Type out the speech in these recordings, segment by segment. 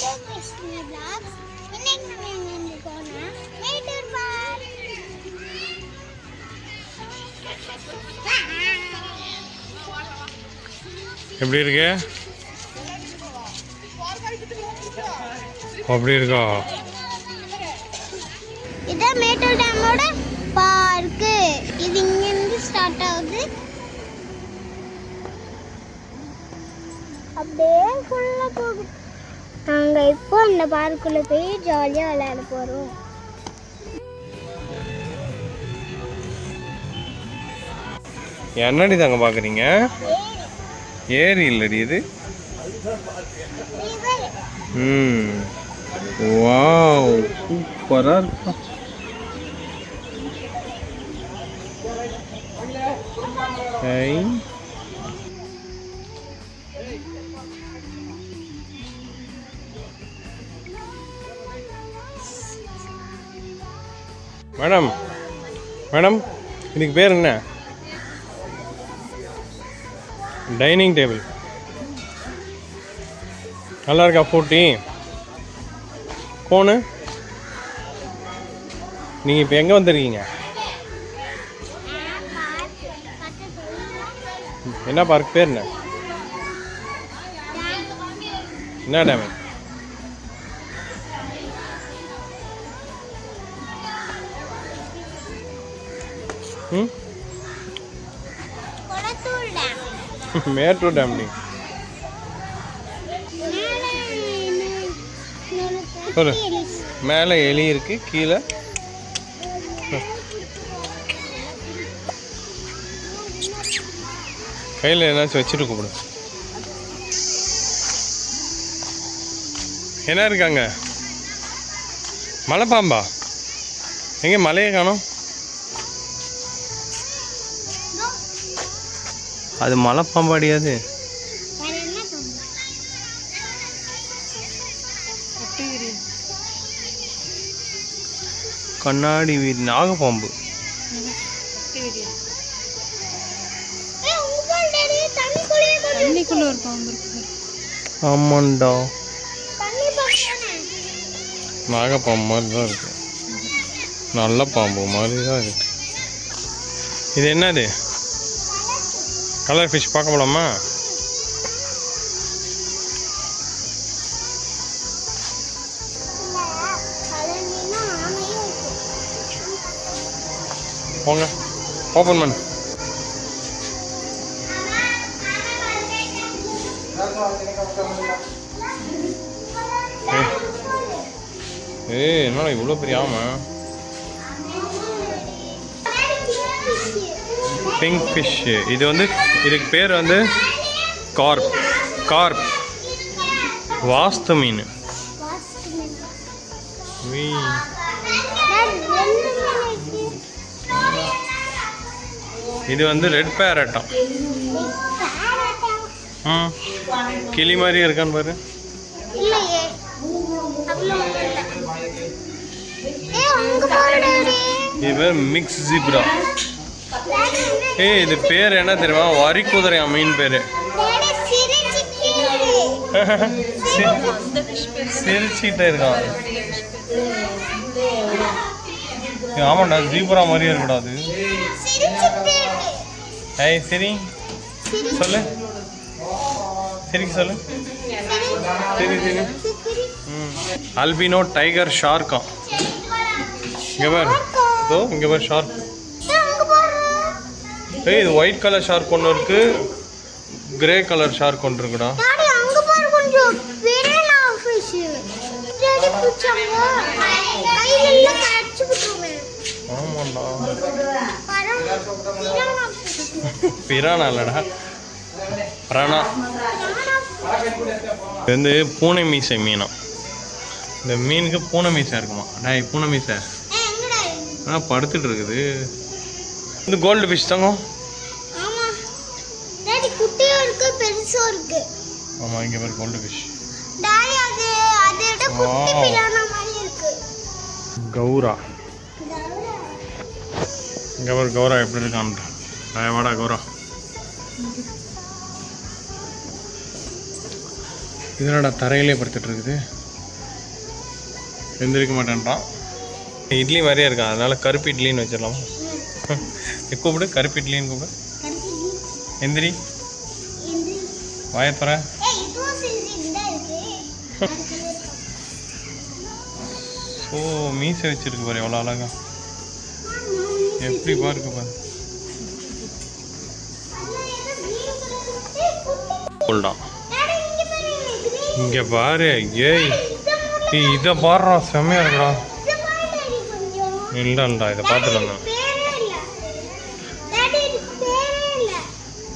Welcome blocks இன்னைக்கு நம்ம எங்க மேட்டூர் பார்க் எப்படி இருக்கு? அப்படி இருக்கா? இது மேட்டூர் டேமோட பார்க்கு இது இங்கிருந்து ஸ்டார்ட் ஆகுது. அப்படியே ஃபுல்லா போகுது. நாங்கள் இப்போ அந்த பார்க்குள்ளே போய் ஜாலியாக விளையாட போகிறோம் என்னடி தாங்க பார்க்குறீங்க ஏரி. இல்லடி இது. ம். வாவ் சூப்பராக இருக்கும் ஐ மேடம் மேடம் இதுக்கு பேர் என்ன? Dining table. நல்லா இருக்கா ஃபோர்ட்டி ஃபோனு நீங்கள் இப்போ எங்கே வந்திருக்கீங்க? என்ன பார்க் பேர் என்ன? என்ன டேமேஜ் மேட்டூர் டேம் நீ. மேலே சொல்லு. எலி. மேலே எலி இருக்கு கீழே. கையில் ஏதாச்சும் வச்சுட்டு கூப்பிடு. என்ன இருக்காங்க? மலைப்பாம்பா? எங்கே மலையை காணோம்? டேடி, தண்ணிக்குள்ளேயே கொண்டு தண்ணிக்குள்ள ஒரு பாம்பு இருக்குது ஆமாண்டா. நாகப்பாம்பு மாதிரி தான் இருக்கு. நல்ல பாம்பு மாதிரி தான் இருக்கு. இது என்னது? கலர் ஃபிஷ் பார்க்க போலாமா போங்க. ஓப்பன் பண்ணு. ஏய். என்னடா இவ்வளோ பெரிய ஆமாம் பிங்க் ஃபிஷ்ஷு இது வந்து இதுக்கு பேர் வந்து கார்ப். கார்ப். வாஸ்து மீன். இது வந்து ரெட் பேரட்டம் பேரட்டா? ம். கிளி மாதிரி இருக்கான்னு பாரு. இது மிக்ஸ் ஜிப்ரா ஏய் இது பேர் என்ன தெரியுமா? வரி குதிரை மீன் பேர் சிரிச்சுக்கிட்டே இருக்கான். ஆமாண்டா ஜீப்ரா மாதிரியே இருக்குடா அது. சிரிச்சிட்டே இருக்கு. ஏய் சரி. சொல்லு. சரிக்கு சொல்லு. சரி சரி. ம். அல்பினோ டைகர் ஷார்க்கா இங்கே பாரு. இதோ இங்கே பாரு ஷார்க். ஏய் இது ஒயிட் கலர் ஷார்க் ஒன்று இருக்கு. கிரே கலர் ஷார்க் ஒன்று இருக்குடா. ஆமாண்டா. பரம் பிரானா இல்லைடா. பிரானா இது வந்து பூனை மீசை மீனா. இந்த மீனுக்கு பூனை மீசை இருக்குமா? டேய் பூனை மீசை. ஆனால் படுத்துட்டு இருக்குது. இந்த கோல்டு ஃபிஷ் தங்கம் ஆமா டாடி குட்டியும் இருக்கு பெருசும் இருக்கு ஆமாம் இங்கே பேர் கோல்டு ஃபிஷ் டாடி அது அதை விட குட்டி. பிரானா மாதிரி இருக்கு. கௌரா. இங்கே ஒரு கௌரா எப்படி இருக்கான்ட்டு வாடா கௌரா. இது என்னடா தரையிலே படுத்துட்டு இருக்குது? எந்திரிக்க மாட்டேன்றான். இட்லி மாதிரியே இருக்கான் அதனால கருப்பு இட்லின்னு வச்சிடலாம். கூப்பிடு கருப்பு இட்லின்னு கூப்பிடு. எந்திரி. வாயத்துற இருக்கு ஓ மீசை வச்சிருக்கு பாரு எவ்வளோ அழகா. எப்படி பாருக்கு பாரு. இங்கே பாரு ஏய் ஏய், இதை பாடுறா செம்மையா இருக்குடா. இல்லை இல்லைடா இதை பார்த்துட்டு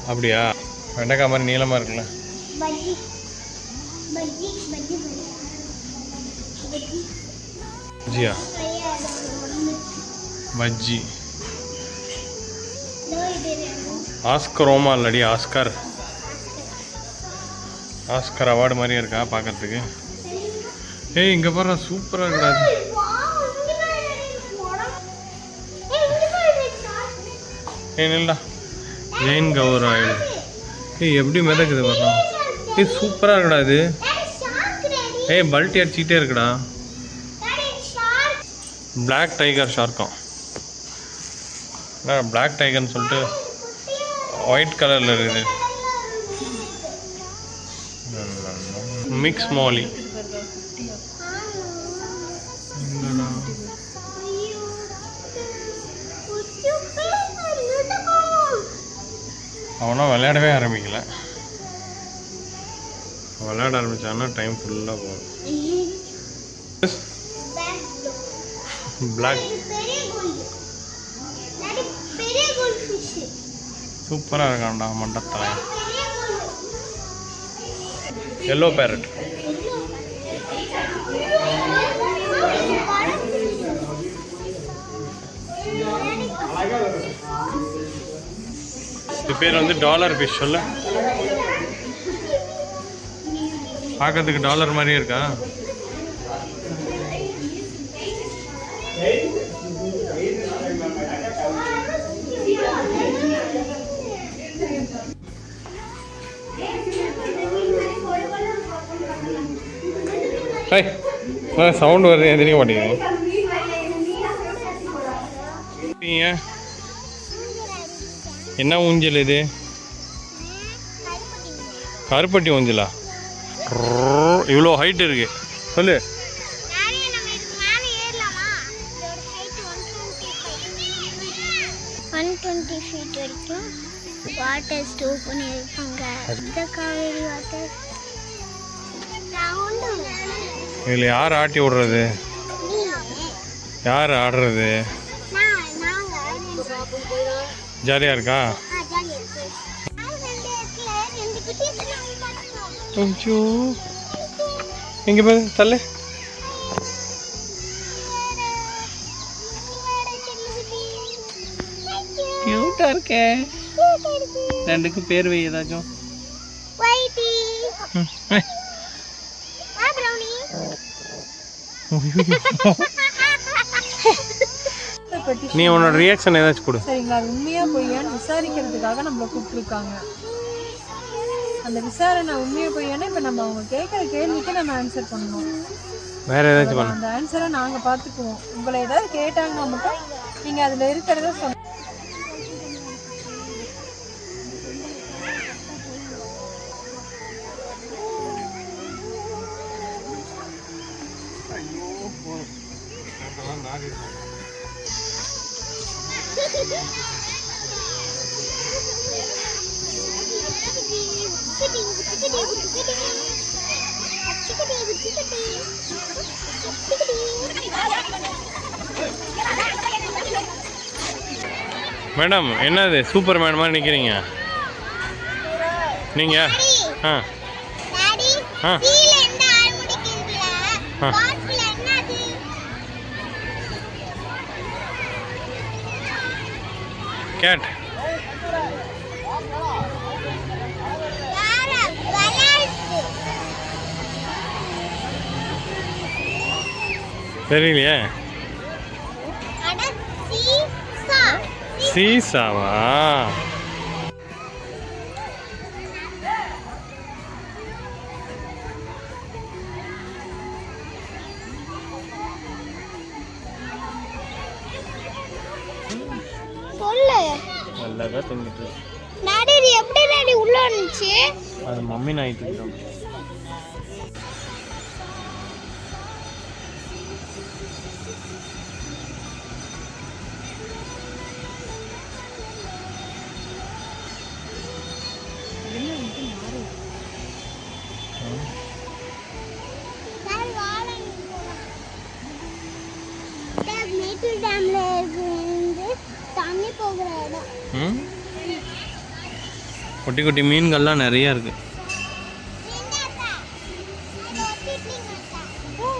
அப்படியா? வெண்டைக்காய் மாதிரி நீளமாக இருக்குல்ல. ஜியா. பஜ்ஜி ஆஸ்கர் ரோமா இல்லடி ஆஸ்கர். ஆஸ்கர் அவார்டு மாதிரியே இருக்கா பார்க்கறதுக்கு? ஏய் இங்கே பாரு சூப்பராக இருக்காது ஏய் நில்லா ஜெயின் கௌர் ஆயில் ஏய் எப்படி மிதக்குது வர்றோம் ஏய் சூப்பராக இருக்கடா இது. ஏய் பல்ட்டி அடிச்சுக்கிட்டே இருக்கடா. பிளாக் டைகர் ஷார்க்கும் என்ன பிளாக் டைகர்னு சொல்லிட்டு ஒயிட் கலரில் இருக்குது. மிக்ஸ் மோலி அவனா விளையாடவே ஆரம்பிக்கல. விளையாட ஆரம்பிச்சான்னா டைம் ஃபுல்லாக போகும். பிளாக் சூப்பராக இருக்கான்டா மண்டத்தலை. எல்லோ பேரட் இது பேர் வந்து டாலர் ஃபிஷ் சொல்ல. பார்க்கறதுக்கு டாலர் மாதிரியே இருக்கா? சவுண்ட் வருது எந்திரிக்க மாட்டேங்குது. நீங்க என்ன ஊஞ்சல் இது? கருப்பட்டி ஊஞ்சலா? இவ்வளோ ஹைட் இருக்கு. சொல்லு. ஒன் டுவெண்ட்டி ஃபீட் வரைக்கும் வாட்டர் ஸ்டோர் பண்ணியிருப்பாங்க. இந்த காவேரி வாட்டர் இதில் யார் ஆட்டி விடுறது? யார் ஆடுறது? ஜாலியாக இருக்கா? ஐயோ இங்கே பாரு தள்ளு. க்யூட்டாக இருக்கே. ரெண்டுக்கும் பேர் வை ஏதாச்சும் Whitey. ம், ஏய். Hi, Brownie. நீ உன்னோட ரியாக்ஷன் ஏதாச்சும் கொடு. சரிங்களா அது உண்மையா பொய்யான்னு விசாரிக்கிறதுக்காக நம்மள கூப்பிட்டுருக்காங்க. அந்த விசாரணை உண்மையா பொய்யான்னு இப்போ நம்ம அவங்க கேட்குற கேள்விக்கு நம்ம ஆன்சர் பண்ணணும். வேற ஏதாச்சும் அந்த ஆன்சரை நாங்க பார்த்துக்குவோம். உங்களை ஏதாவது கேட்டாங்கன்னா மட்டும் நீங்க அதுல இருக்கிறத சொன்ன மேடம் என்னது? சூப்பர் மேன் மாதிரி நிற்கிறீங்க நீங்கள் ஆ. ஆ. cat. தெரியலையே சீசாவா Mm-hmm. சொல்லு. நல்லா தூங்கிட்டு இருக்கு. டாடி இது எப்படி டாடி உள்ள வந்துச்சு? அது மம்மி நாய் தூக்கிட்டோம் டேம்ல ம்? குட்டி குட்டி மீன்கள்லாம் நிறைய இருக்கு. ஓ.